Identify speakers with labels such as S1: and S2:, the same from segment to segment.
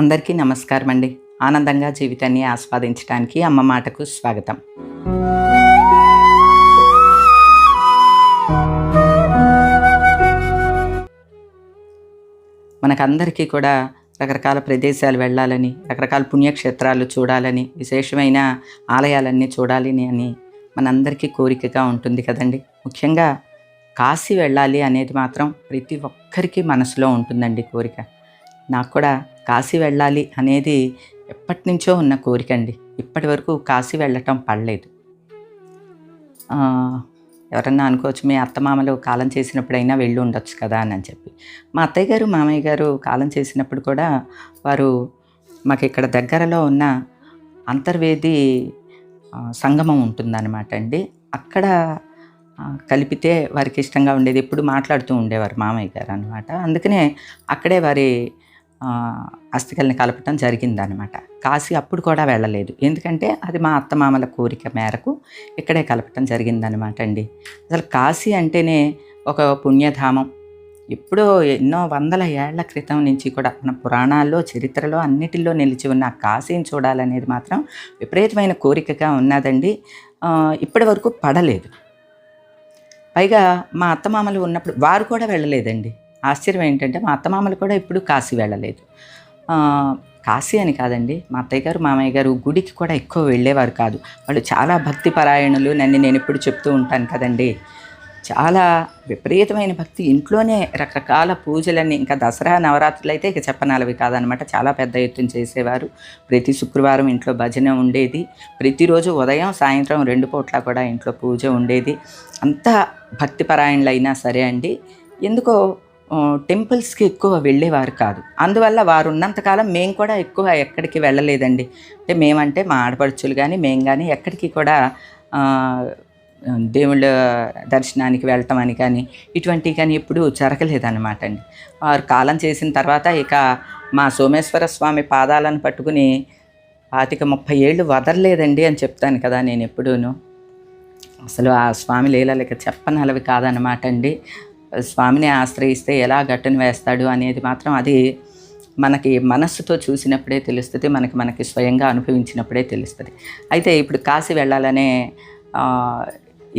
S1: అందరికీ నమస్కారం అండి ఆనందంగా జీవితాన్ని ఆస్వాదించడానికి అమ్మ మాటకు స్వాగతం. మనకందరికీ కూడా రకరకాల ప్రదేశాలు వెళ్ళాలని రకరకాల పుణ్యక్షేత్రాలు చూడాలని విశేషమైన ఆలయాలన్నీ చూడాలని అని మనందరికీ కోరికగా ఉంటుంది కదండి. ముఖ్యంగా కాశీ వెళ్ళాలి అనేది మాత్రం ప్రతి ఒక్కరికి మనసులో ఉంటుందండి కోరిక. నాకు కూడా కాశీ వెళ్ళాలి అనేది ఎప్పటి నుంచో ఉన్న కోరిక అండి. ఇప్పటి వరకు కాశీ వెళ్ళటం పడలేదు. ఎవరన్నా అనుకోవచ్చు మీ అత్తమామలు కాలం చేసినప్పుడైనా వెళ్ళి ఉండొచ్చు కదా అని చెప్పి. మా అత్తయ్య గారు మామయ్య గారు కాలం చేసినప్పుడు కూడా వారు మాకు ఇక్కడ దగ్గరలో ఉన్న అంతర్వేది సంగమం ఉంటుందన్నమాట అండి. అక్కడ కలిపితే వారికి ఇష్టంగా ఉండేది. ఎప్పుడు మాట్లాడుతూ ఉండేవారు మామయ్య గారు అనమాట అందుకనే అక్కడే వారి అస్థికల్ని కలపటం జరిగిందనమాట కాశీ అప్పుడు కూడా వెళ్ళలేదు. ఎందుకంటే అది మా అత్తమామల కోరిక మేరకు ఇక్కడే కలపటం జరిగిందనమాట అండి. అసలు కాశీ అంటేనే ఒక పుణ్యధామం. ఎప్పుడో ఎన్నో వందల ఏళ్ళ క్రితం నుంచి కూడా మన పురాణాల్లో చరిత్రలో అన్నిటిలో నిలిచి ఉన్న కాశీని చూడాలనేది మాత్రం విపరీతమైన కోరికగా ఉన్నదండి. ఇప్పటి వరకు పడలేదు. పైగా మా అత్తమామలు ఉన్నప్పుడు వారు కూడా వెళ్ళలేదండి. ఆశ్చర్యం ఏంటంటే మా అత్తమామలు కూడా ఇప్పుడు కాశీ వెళ్ళలేదు. కాశీ అని కాదండి మా అత్తయ్య గారు మామయ్య గారు గుడికి కూడా ఎక్కువ వెళ్ళేవారు కాదు. వాళ్ళు చాలా భక్తి పరాయణులు నన్ను నేను ఇప్పుడు చెప్తూ ఉంటాను కదండి. చాలా విపరీతమైన భక్తి ఇంట్లోనే రకరకాల పూజలన్నీ ఇంకా దసరా నవరాత్రులు అయితే ఇక చెప్పనాలవి కాదనమాట. చాలా పెద్ద ఎత్తున చేసేవారు. ప్రతి శుక్రవారం ఇంట్లో భజన ఉండేది. ప్రతిరోజు ఉదయం సాయంత్రం రెండు పూట్ల కూడా ఇంట్లో పూజ ఉండేది. అంతా భక్తిపరాయణులైనా సరే అండి. ఎందుకో టెంపుల్స్కి ఎక్కువ వెళ్ళేవారు కాదు. అందువల్ల వారు ఉన్నంతకాలం మేము కూడా ఎక్కువ ఎక్కడికి వెళ్ళలేదండి. అంటే మేమంటే మా ఆడపడుచులు కానీ మేము కానీ ఎక్కడికి కూడా దేవుళ్ళ దర్శనానికి వెళ్ళటం అని కానీ ఇటువంటివి కానీ ఎప్పుడూ జరగలేదన్నమాట అండి. వారు కాలం చేసిన తర్వాత ఇక మా సోమేశ్వర స్వామి పాదాలను పట్టుకుని పాతిక ముప్పై ఏళ్ళు వదలలేదండి అని చెప్తాను కదా నేను ఎప్పుడూను. అసలు ఆ స్వామి లీలలు ఇక చెప్పనలవి కాదనమాట అండి. స్వామిని ఆశ్రయిస్తే ఎలా గట్టును వేస్తాడు అనేది మాత్రం అది మనకి మనస్సుతో చూసినప్పుడే తెలుస్తుంది మనకి మనకి స్వయంగా అనుభవించినప్పుడే తెలుస్తుంది. అయితే ఇప్పుడు కాశీ వెళ్ళాలనే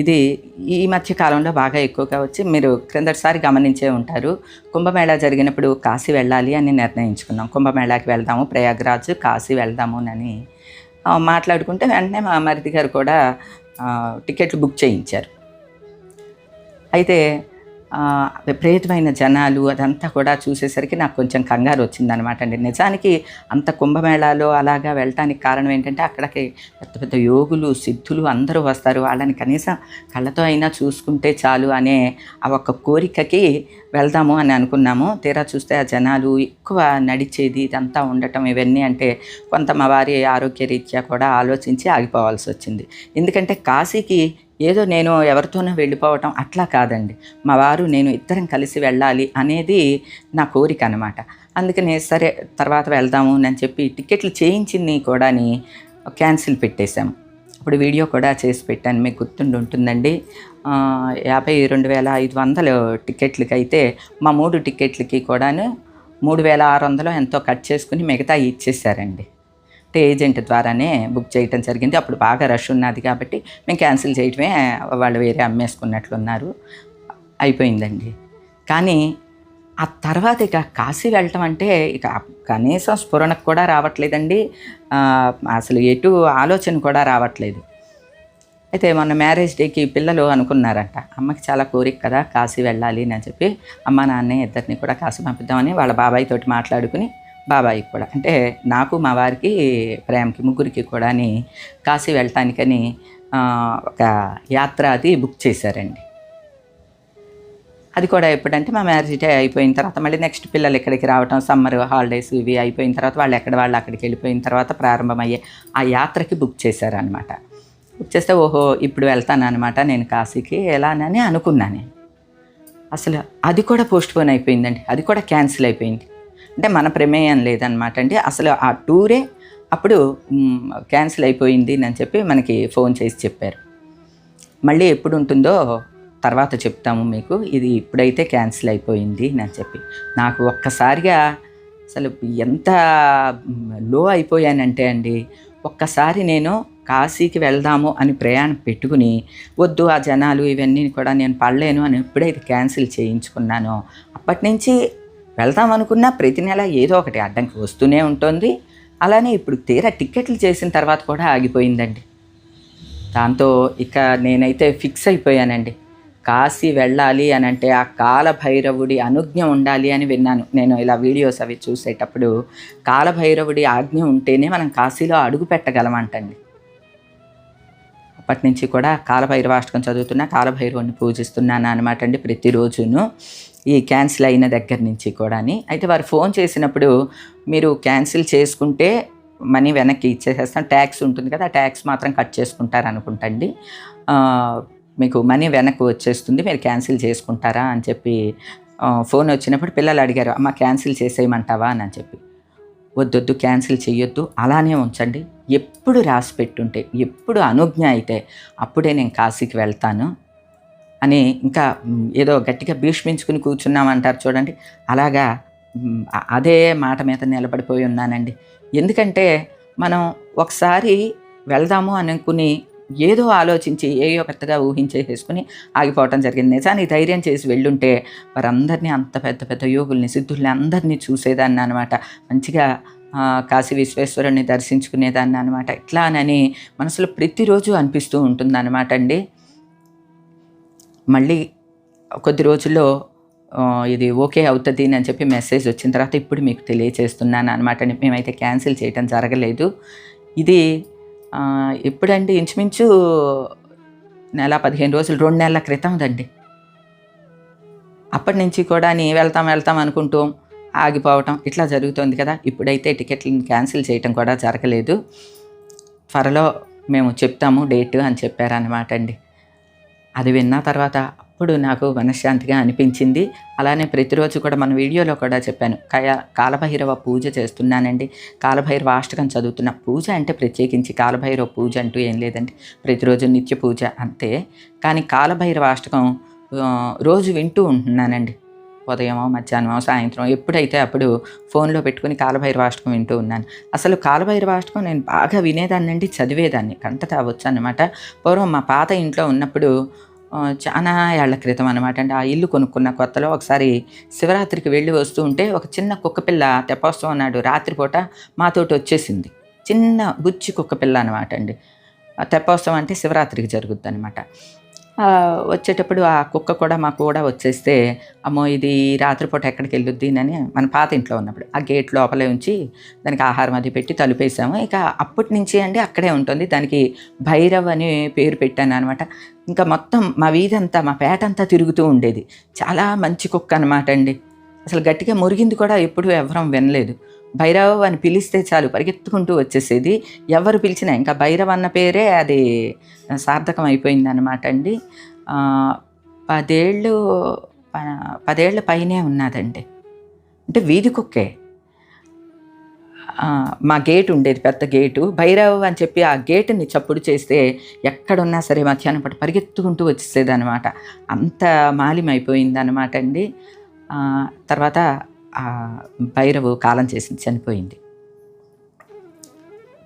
S1: ఇది ఈ మధ్య కాలంలో బాగా ఎక్కువగా వచ్చి మీరు క్రిందటిసారి గమనించే ఉంటారు. కుంభమేళా జరిగినప్పుడు కాశీ వెళ్ళాలి అని నిర్ణయించుకున్నాం. కుంభమేళాకి వెళ్దాము ప్రయాగ్రాజ్ కాశీ వెళ్దాము అని మాట్లాడుకుంటే వెంటనే మా మరిది గారు కూడా టికెట్లు బుక్ చేయించారు. అయితే విపరీతమైన జనాలు అదంతా కూడా చూసేసరికి నాకు కొంచెం కంగారు వచ్చిందనమాట అండి. నిజానికి అంత కుంభమేళాలో అలాగా వెళ్ళటానికి కారణం ఏంటంటే అక్కడికి పెద్ద పెద్ద యోగులు సిద్ధులు అందరూ వస్తారు. వాళ్ళని కనీసం కళ్ళతో అయినా చూసుకుంటే చాలు అనే ఆ ఒక్క కోరికకి వెళ్దాము అని అనుకున్నాము. తీరా చూస్తే ఆ జనాలు ఎక్కువ నడిచేది ఇదంతా ఉండటం ఇవన్నీ అంటే కొంత మా వారి ఆరోగ్య రీత్యా కూడా ఆలోచించి ఆగిపోవాల్సి వచ్చింది. ఎందుకంటే కాశీకి ఏదో నేను ఎవరితోనో వెళ్ళిపోవటం అట్లా కాదండి. మా వారు నేను ఇద్దరం కలిసి వెళ్ళాలి అనేది నా కోరిక అనమాట అందుకనే సరే తర్వాత వెళ్దాము అని చెప్పి టికెట్లు చేయించింది కూడాని క్యాన్సిల్ పెట్టేశాము. ఇప్పుడు వీడియో కూడా చేసి పెట్టాను. మీకు గుర్తుండి ఉంటుందండి. యాభై రెండు వేల ఐదు వందలు టికెట్లకి అయితే మా మూడు టికెట్లకి కూడాను మూడు వేల ఆరు వందలు ఎంతో కట్ చేసుకుని మిగతా ఇచ్చేసారండి ఏజెంట్ ద్వారానే బుక్ చేయటం జరిగింది. అప్పుడు బాగా రష్ ఉన్నది కాబట్టి మేము క్యాన్సిల్ చేయటమే వాళ్ళు వేరే అమ్మేసుకున్నట్లున్నారు. అయిపోయిందండి. కానీ ఆ తర్వాత ఇక కాశీ వెళ్ళటం అంటే ఇక కనీసం స్ఫురణకు కూడా రావట్లేదండి. అసలు ఎటు ఆలోచన కూడా రావట్లేదు. అయితే మొన్న మ్యారేజ్ డేకి పిల్లలు అనుకున్నారంట అమ్మకి చాలా కోరిక కదా కాశీ వెళ్ళాలి అని చెప్పి అమ్మ నాన్న ఇద్దరిని కూడా కాశీ పంపిద్దామని వాళ్ళ బాబాయ్ తోటి మాట్లాడుకుని బాబాయికి కూడా. అంటే నాకు మా వారికి ప్రేమకి ముగ్గురికి కూడా కాశీ వెళ్ళటానికని ఒక యాత్ర అది బుక్ చేశారండి. అది కూడా ఎప్పుడంటే మా మ్యారేజ్ డే అయిపోయిన తర్వాత మళ్ళీ నెక్స్ట్ పిల్లలు ఇక్కడికి రావటం సమ్మర్ హాలిడేస్ ఇవి అయిపోయిన తర్వాత వాళ్ళు ఎక్కడ వాళ్ళు అక్కడికి వెళ్ళిపోయిన తర్వాత ప్రారంభమయ్యే ఆ యాత్రకి బుక్ చేశారనమాట బుక్ చేస్తే ఓహో ఇప్పుడు వెళ్తాను అనమాట నేను కాశీకి ఎలానని అనుకున్నాను అసలు అది కూడా పోస్ట్పోన్ అయిపోయిందండి. అది కూడా క్యాన్సిల్ అయిపోయింది. అంటే మన ప్రమేయం లేదనమాట అండి అసలు ఆ టూరే అప్పుడు క్యాన్సిల్ అయిపోయింది అని చెప్పి మనకి ఫోన్ చేసి చెప్పారు. మళ్ళీ ఎప్పుడు ఉంటుందో తర్వాత చెప్తాము మీకు. ఇది ఇప్పుడైతే క్యాన్సిల్ అయిపోయింది అని చెప్పి. నాకు ఒక్కసారిగా అసలు ఎంత లో అయిపోయానంటే అండి ఒక్కసారి నేను కాశీకి వెళ్దాము అని ప్రయాణం పెట్టుకుని వద్దు ఆ జనాలు ఇవన్నీ కూడా నేను పడలేను అని ఎప్పుడైతే క్యాన్సిల్ చేయించుకున్నానో అప్పటి నుంచి వెళ్దాం అనుకున్నా ప్రతి నెల ఏదో ఒకటి అడ్డంకి వస్తూనే ఉంటుంది. అలానే ఇప్పుడు తీరా టిక్కెట్లు చేసిన తర్వాత కూడా ఆగిపోయిందండి. దాంతో ఇక నేనైతే ఫిక్స్ అయిపోయానండి. కాశీ వెళ్ళాలి అని అంటే ఆ కాలభైరవుడి అనుజ్ఞ ఉండాలి అని విన్నాను. నేను ఇలా వీడియోస్ అవి చూసేటప్పుడు కాలభైరవుడి ఆజ్ఞ ఉంటేనే మనం కాశీలో అడుగు పెట్టగలమంటండి. అప్పటి నుంచి కూడా కాలభైరవాష్టకం చదువుతున్నా కాలభైరవుని పూజిస్తున్నాను అనమాట అండి ప్రతిరోజును. ఈ క్యాన్సిల్ అయిన దగ్గర నుంచి కూడాని. అయితే వారు ఫోన్ చేసినప్పుడు మీరు క్యాన్సిల్ చేసుకుంటే మనీ వెనక్కి ఇచ్చేసేస్తాం. ట్యాక్స్ ఉంటుంది కదా ఆ ట్యాక్స్ మాత్రం కట్ చేసుకుంటారు అనుకుంటండి మీకు మనీ వెనక్కి వచ్చేస్తుంది మీరు క్యాన్సిల్ చేసుకుంటారా అని చెప్పి ఫోన్ వచ్చినప్పుడు పిల్లలు అడిగారు అమ్మ క్యాన్సిల్ చేసేయమంటావా? అని చెప్పి. వద్దొద్దు క్యాన్సిల్ చేయొద్దు అలానే ఉంచండి. ఎప్పుడు రాసి పెట్టుంటే ఎప్పుడు అనుజ్ఞ అయితే అప్పుడే నేను కాశీకి వెళ్తాను అని ఇంకా ఏదో గట్టిగా భీష్మించుకుని కూర్చున్నామంటారు చూడండి. అలాగా అదే మాట మీద నిలబడిపోయి ఉన్నానండి. ఎందుకంటే మనం ఒకసారి వెళ్దాము అనుకుని ఏదో ఆలోచించి ఏయో పెద్దగా ఊహించేసేసుకుని ఆగిపోవటం జరిగింది. నిజానికి ధైర్యం చేసి వెళ్ళుంటే వారందరినీ అంత పెద్ద పెద్ద యోగుల్ని సిద్ధుల్ని అందరినీ చూసేదాన్ని అనమాట మంచిగా కాశీ విశ్వేశ్వరుని దర్శించుకునేదాన్ని అనమాట ఇట్లానని మనసులో ప్రతిరోజు అనిపిస్తూ ఉంటుంది అనమాట అండి. మళ్ళీ కొద్ది రోజుల్లో ఇది ఓకే అవుతుంది అని చెప్పి మెసేజ్ వచ్చిన తర్వాత ఇప్పుడు మీకు తెలియచేస్తున్నాను అనమాట మేమైతే క్యాన్సిల్ చేయటం జరగలేదు. ఇది ఎప్పుడండి? ఇంచుమించు నెల పదిహేను రోజులు రెండు నెలల క్రితం దండి అప్పటి నుంచి కూడా నీ వెళ్తాం వెళ్తాం అనుకుంటూ ఆగిపోవటం ఇట్లా జరుగుతోంది కదా. ఇప్పుడైతే టికెట్లను క్యాన్సిల్ చేయటం కూడా జరగలేదు. త్వరలో మేము చెప్తాము డేట్ అని చెప్పారనమాట అండి. అది విన్న తర్వాత అప్పుడు నాకు మనశ్శాంతిగా అనిపించింది. అలానే ప్రతిరోజు కూడా మన వీడియోలో కూడా చెప్పాను. కయా కాలభైరవ పూజ చేస్తున్నానండి. కాలభైరవ అష్టకం చదువుతున్న పూజ అంటే ప్రత్యేకించి కాలభైరవ పూజ అంటూ ఏం లేదండి. ప్రతిరోజు నిత్య పూజ అంతే. కానీ కాలభైరవ అష్టకం రోజు వింటూ ఉంటున్నానండి. ఉదయమో మధ్యాహ్నమో సాయంత్రం ఎప్పుడైతే అప్పుడు ఫోన్లో పెట్టుకుని కాలభైరవాష్టకం వింటూ ఉన్నాను. అసలు కాలభైరవాష్టకం నేను బాగా వినేదాన్ని అండి చదివేదాన్ని కంట తావచ్చు అనమాట పూర్వం మా పాత ఇంట్లో ఉన్నప్పుడు చాలా ఏళ్ళ క్రితం అనమాట అండి. ఆ ఇల్లు కొనుక్కున్న కొత్తలో ఒకసారి శివరాత్రికి వెళ్ళి వస్తూ ఉంటే ఒక చిన్న కుక్కపిల్ల తెప్పోత్సవం నాడు రాత్రిపూట మాతోటి వచ్చేసింది. చిన్న బుచ్చి కుక్కపిల్ల అనమాట అండి. ఆ తెప్పోత్సవం అంటే శివరాత్రికి జరుగుద్ది అనమాట వచ్చేటప్పుడు ఆ కుక్క కూడా మాకు కూడా వచ్చేస్తే అమ్మో ఇది రాత్రిపూట ఎక్కడికి వెళ్ళొద్ది అని మన పాత ఇంట్లో ఉన్నప్పుడు ఆ గేట్ లోపలే ఉంచి దానికి ఆహారం అది పెట్టి తలుపేసాము ఇక అప్పటి నుంచి అండి అక్కడే ఉంటుంది. దానికి భైరవ్ అని పేరు పెట్టాను అనమాట ఇంకా మొత్తం మా వీధి అంతా మా పేట అంతా తిరుగుతూ ఉండేది. చాలా మంచి కుక్క అనమాట అండి. అసలు గట్టిగా మురిగింది కూడా ఎప్పుడూ ఎవరం వినలేదు. భైరవ అని పిలిస్తే చాలు పరిగెత్తుకుంటూ వచ్చేసేది. ఎవరు పిలిచినా ఇంకా భైరవ్ అన్న పేరే అది సార్థకం అయిపోయింది అనమాట అండి పదేళ్ళు పదేళ్ళ పైనే ఉన్నదండి. అంటే వీధి కుక్కే. మా గేట్ ఉండేది పెద్ద గేటు. భైరవ్ అని చెప్పి ఆ గేటుని చప్పుడు చేస్తే ఎక్కడున్నా సరే మధ్యాహ్నం పాటు పరిగెత్తుకుంటూ వచ్చేసేది అనమాట అంత మాలిమైపోయింది అనమాట అండి తర్వాత భైరవు కాలం చేసింది చనిపోయింది.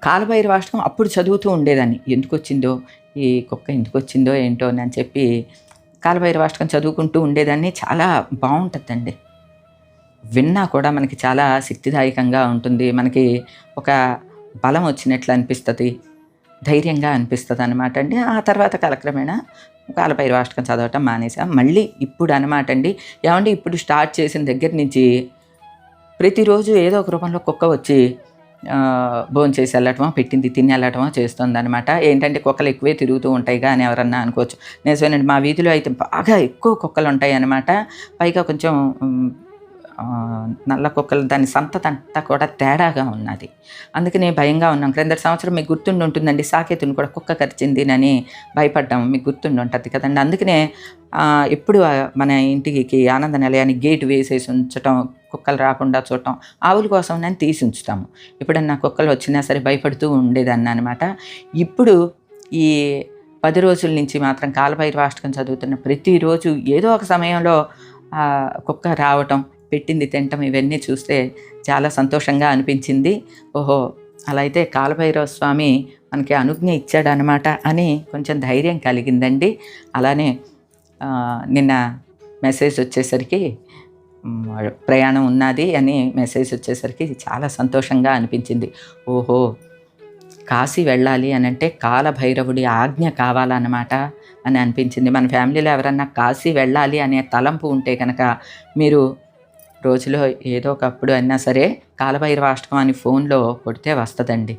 S1: కాలభైరవాష్టకం అప్పుడు చదువుతూ ఉండేదాన్ని. ఎందుకు వచ్చిందో ఈ కుక్క ఎందుకు వచ్చిందో ఏంటో అని చెప్పి కాలభైరవాష్టకం చదువుకుంటూ ఉండేదాన్ని. చాలా బాగుంటుందండి. విన్నా కూడా మనకి చాలా శక్తిదాయకంగా ఉంటుంది. మనకి ఒక బలం వచ్చినట్లు అనిపిస్తుంది. ధైర్యంగా అనిపిస్తుంది అనమాట అండి. ఆ తర్వాత కాలక్రమేణా కాలభైరవాష్టకం చదవటం మానేసాం మళ్ళీ ఇప్పుడు అనమాట అండి ఏమంటే ఇప్పుడు స్టార్ట్ చేసిన దగ్గర నుంచి ప్రతిరోజు ఏదో ఒక రూపంలో కుక్క వచ్చి భోజనం చేసి వెళ్ళటమో పెట్టింది తిని వెళ్ళటమో చేస్తుంది అనమాట ఏంటంటే కుక్కలు ఎక్కువే తిరుగుతూ ఉంటాయి కానీ ఎవరన్నా అనుకోవచ్చు. నిజమేనండి మా వీధిలో అయితే బాగా ఎక్కువ కుక్కలు ఉంటాయి అనమాట పైగా కొంచెం నల్ల కుక్కలు దాని సంతతి అంతా కూడా తేడాగా ఉన్నది. అందుకనే భయంగా ఉన్నాం. క్రిందటి సంవత్సరం మీకు గుర్తుండి ఉంటుందండి సాకేతుని కూడా కుక్క కరిచింది అని భయపడ్డాము. మీకు గుర్తుండి ఉంటుంది కదండి. అందుకనే ఎప్పుడు మన ఇంటికి ఆనంద నిలయానికి గేట్ వేసేసి ఉంచటం కుక్కలు రాకుండా చూడటం ఆవుల కోసం నేను తీసి ఉంచుతాము. ఎప్పుడన్నా కుక్కలు వచ్చినా సరే భయపడుతూ ఉండేదాన్ని అనమాట ఇప్పుడు ఈ పది రోజుల నుంచి మాత్రం కాలభైరవాష్టకం చదువుతున్న ప్రతిరోజు ఏదో ఒక సమయంలో కుక్క రావటం పెట్టింది తినటం ఇవన్నీ చూస్తే చాలా సంతోషంగా అనిపించింది. ఓహో అలా అయితే కాలభైరవ స్వామి మనకి అనుజ్ఞ ఇచ్చాడనమాట అని కొంచెం ధైర్యం కలిగిందండి. అలానే నిన్న మెసేజ్ వచ్చేసరికి ప్రయాణం ఉన్నది అని మెసేజ్ వచ్చేసరికి చాలా సంతోషంగా అనిపించింది. ఓహో కాశీ వెళ్ళాలి అని అంటే కాలభైరవుడి ఆజ్ఞ కావాలన్నమాట అని అనిపించింది. మన ఫ్యామిలీలో ఎవరన్నా కాశీ వెళ్ళాలి అనే తలంపు ఉంటే కనుక మీరు రోజులో ఏదో ఒకప్పుడు అయినా సరే కాలభైరవాష్టకం అని ఫోన్లో కొడితే వస్తుందండి.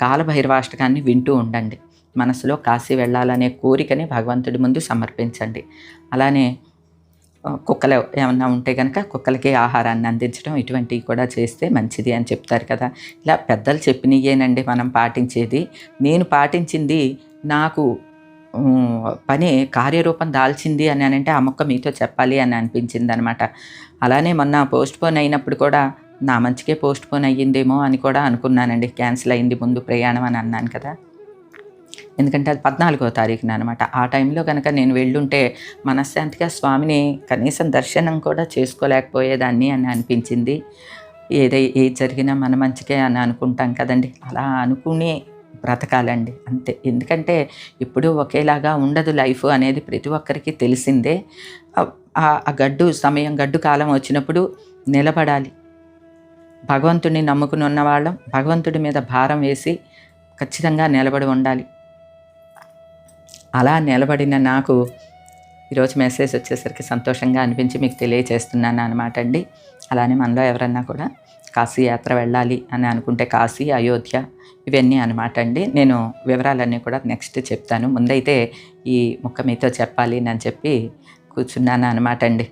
S1: కాలభైరవాష్టకాన్ని వింటూ ఉండండి. మనసులో కాశీ వెళ్ళాలనే కోరికని భగవంతుడి ముందు సమర్పించండి. అలానే కుక్కలు ఏమన్నా ఉంటే కనుక కుక్కలకి ఆహారాన్ని అందించడం ఇటువంటివి కూడా చేస్తే మంచిది అని చెప్తారు కదా. ఇలా పెద్దలు చెప్పినయేనండి మనం పాటించేది. నేను పాటించింది నాకు పని కార్యరూపం దాల్చింది అని అంటే ఆ మొక్క మీతో చెప్పాలి అని అనిపించింది అనమాట అలానే మొన్న పోస్ట్ పోన్ అయినప్పుడు కూడా నా మంచికే పోస్ట్ పోన్ అయ్యిందేమో అని కూడా అనుకున్నానండి. క్యాన్సిల్ అయింది ముందు ప్రయాణం అని అన్నాను కదా. ఎందుకంటే అది పద్నాలుగో తారీఖున అనమాట. ఆ టైంలో కనుక నేను వెళ్ళుంటే మనశ్శాంతిగా స్వామిని కనీసం దర్శనం కూడా చేసుకోలేకపోయేదాన్ని అని అనిపించింది. ఏదై ఏది జరిగినా మన మంచికే అని అనుకుంటాం కదండి. అలా అనుకుని బ్రతకాలండి. అంతే. ఎందుకంటే ఇప్పుడు ఒకేలాగా ఉండదు లైఫ్ అనేది ప్రతి ఒక్కరికి తెలిసిందే. ఆ- గడ్డు సమయం గడ్డు కాలం వచ్చినప్పుడు నిలబడాలి. భగవంతుడిని నమ్ముకుని ఉన్నవాళ్ళం. భగవంతుడి మీద భారం వేసి ఖచ్చితంగా నిలబడి ఉండాలి. అలా నిలబడిన నాకు ఈరోజు మెసేజ్ వచ్చేసరికి సంతోషంగా అనిపించి మీకు తెలియచేస్తున్నాను అనమాట అండి. అలానే మనలో ఎవరన్నా కూడా కాశీ యాత్ర వెళ్ళాలి అని అనుకుంటే కాశీ అయోధ్య ఇవన్నీ అనమాట అండి. నేను వివరాలన్నీ కూడా నెక్స్ట్ చెప్తాను. ముందైతే ఈ ముక్క మీతో చెప్పాలి అని చెప్పి కూర్చున్నాను అనమాట అండి.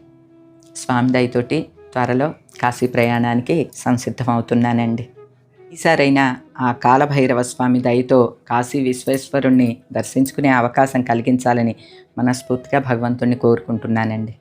S1: స్వామి దయతోటి త్వరలో కాశీ ప్రయాణానికి సంసిద్ధమవుతున్నానండి. ఈసారైనా ఆ కాలభైరవ స్వామి దయతో కాశీ విశ్వేశ్వరుణ్ణి దర్శించుకునే అవకాశం కలిగించాలని మనస్ఫూర్తిగా భగవంతుణ్ణి కోరుకుంటున్నానండి.